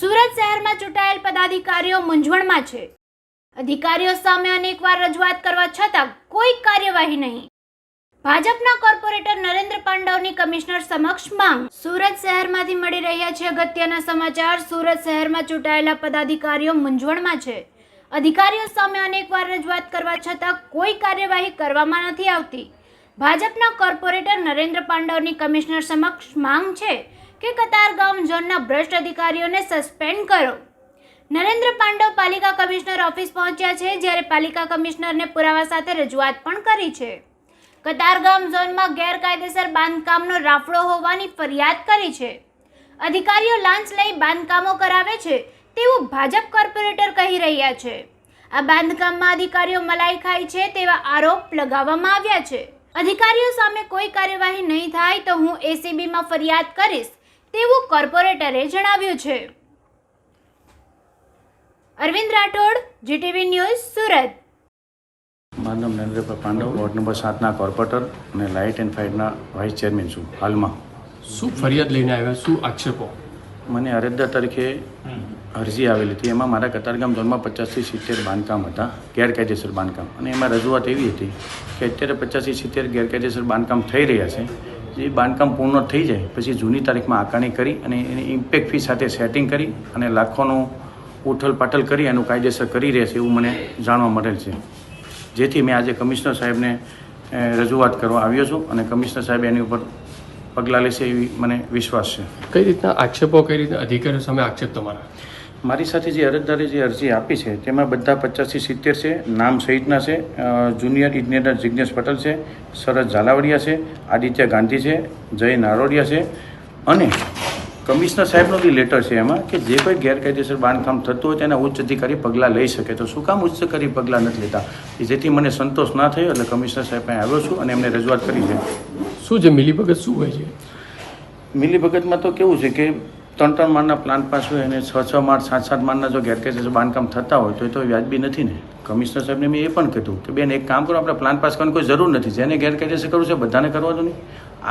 સુરત શહેરમાં ચૂંટાયેલ પદાધિકારીઓ મૂંઝવણમાં છે. અધિકારીઓ સામે અનેકવાર રજૂઆત કરવા છતાં કોઈ કાર્યવાહી નહીં. ભાજપના કોર્પોરેટર નરેન્દ્ર પાંડવની કમિશનર સમક્ષ માંગ સુરત શહેરમાંથી મળી રહ્યા છે અગત્યના સમાચાર. સુરત શહેરમાં ચૂંટાયેલા પદાધિકારીઓ મૂંઝવણમાં છે. અધિકારીઓ સામે અનેકવાર રજૂઆત કરવા છતાં કોઈ કાર્યવાહી કરવામાં નથી આવતી. ભાજપના કોર્પોરેટર નરેન્દ્ર પાંડવની કમિશનર સમક્ષ માંગ છે કે કતારગામ ઝોનના ભ્રષ્ટ અધિકારીઓને સસ્પેન્ડ કરો. નરેન્દ્ર પાંડવ પાલિકા કમિશનર ઓફિસ પહોંચ્યા છે, જ્યારે પાલિકા કમિશનરને પુરાવા સાથે રજૂઆત પણ કરી છે. કતારગામ ઝોનમાં ગેરકાયદેસર બાંધકામનો રાફડો હોવાની ફરિયાદ કરી છે. અધિકારીઓ લાંચ લઈ બાંધકામો કરાવે છે, તેવું ભાજપ કોર્પોરેટર કહી રહ્યા છે. આ બાંધકામમાં અધિકારીઓ મલાઈ ખાય છે તેવા આરોપ લગાવવામાં આવ્યા છે. અધિકારીઓ સામે કોઈ કાર્યવાહી નહીં થાય તો હું એસીબીમાં ફરિયાદ કરીશ. તેવું કોર્પોરેટરે જણાવ્યું છે. Arvind Rathod GTV news Surat. મારું નામ નરેન્દ્રભાઈ પાંડવ વોર્ડ નંબર સાતના કોર્પોરેટર અને લાઇટ એન્ડ ફાઇટના વાઇસ ચેરમેન છું હાલમાં. શું ફરિયાદ લઈને આવ્યા? શું આક્ષેપો? મને અરજદાર તરીકે અરજી આવેલી હતી. એમાં મારા કતારગામ ઝોનમાં પચાસથી સિત્તેર બાંધકામ હતા ગેરકાયદેસર બાંધકામ. અને એમાં રજૂઆત એવી હતી કે અત્યારે પચાસથી સિત્તેર ગેરકાયદેસર બાંધકામ થઈ રહ્યા છે. જે બાંધકામ પૂર્ણ થઈ જાય, પછી જૂની તારીખમાં આકારણી કરી અને એની ઇમ્પેક્ટ ફી સાથે સેટિંગ કરી અને લાખોનું ઉઠલ પાઠલ કરી એનું કાયદેસર કરી રહેશે એવું મને જાણવા મળેલ છે. જેથી મેં આજે કમિશનર સાહેબને રજૂઆત કરવા આવ્યો છું અને કમિશનર સાહેબ એની ઉપર પગલાં લેશે એવી મને વિશ્વાસ છે. કઈ રીતના આક્ષેપો, કઈ રીતના અધિકારીઓ સામે આક્ષેપ તમારા? મારી સાથે જે અરજદારે જે અરજી આપી છે તેમાં બધા પચાસથી સિત્તેર છે નામ સહિતના છે જુનિયર ઇજનેર જિજ્ઞેશ પટેલ છે શરદ ઝાલાવડિયા છે આદિત્ય ગાંધી છે જય નારોડિયા છે. અને કમિશનર સાહેબનો બી લેટર છે એમાં કે જે કોઈ ગેરકાયદેસર બાંધકામ થતું હોય તેના ઉચ્ચ અધિકારી પગલાં લઈ શકે. તો શું કામ ઉચ્ચ અધિકારી પગલાં નથી લેતા? જેથી મને સંતોષ ના થયો એટલે કમિશનર સાહેબ પાસે આવ્યો છું અને એમને રજૂઆત કરી છે. શું છે મિલીભગત શું હોય છે? મિલીભગતમાં તો કેવું છે કે ત્રણ ત્રણ માળના પ્લાન પાસે હોય અને છ છ માળ સાત સાત માળના જો ગેરકાયદેસર બાંધકામ થતા હોય તો એ તો વ્યાજબી નથી ને. કમિશનર સાહેબને મેં એ પણ કીધું કે બેન એક કામ કરો આપણે પ્લાન પાસ કરવાની કોઈ જરૂર નથી. જેને ગેરકાયદેસર કરવું છે બધાને કરવા દો નહીં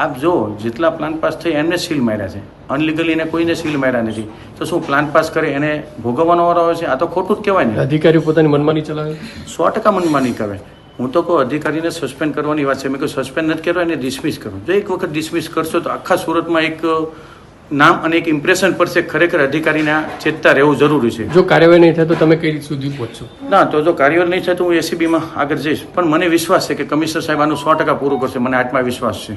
આપ જો જેટલા પ્લાન પાસ થઈ એમને સીલ માર્યા છે. અનલીગલી એને કોઈને સીલ માર્યા નથી. તો શું પ્લાન પાસ કરે એને ભોગવવાનો વારો આવે છે? આ તો ખોટું જ કહેવાય ને. અધિકારીઓ પોતાની મનમાની ચલાવે? સો ટકા મનમાની કરે. હું તો કહું અધિકારીને સસ્પેન્ડ કરવાની વાત છે. મેં કહ્યું સસ્પેન્ડ નથી કરવા એને ડિસમિસ કરો. જો એક વખત ડિસમિસ કરશો તો આખા સુરતમાં એક નામ અને એક ઇમ્પ્રેશન છે ખરેખર અધિકારીને આ ચેતતા રહેવું જરૂરી છે. જો કાર્યવાહી નહીં થાય તો તમે કઈ રીત સુધી પહોંચશો? ના તો જો કાર્યવાહી નહીં થાય તો હું એસીબીમાં આગળ જઈશ. પણ મને વિશ્વાસ છે કે કમિશનર સાહેબ આનું સો ટકા પૂરું કરશે. મને આત્મવિશ્વાસ છે.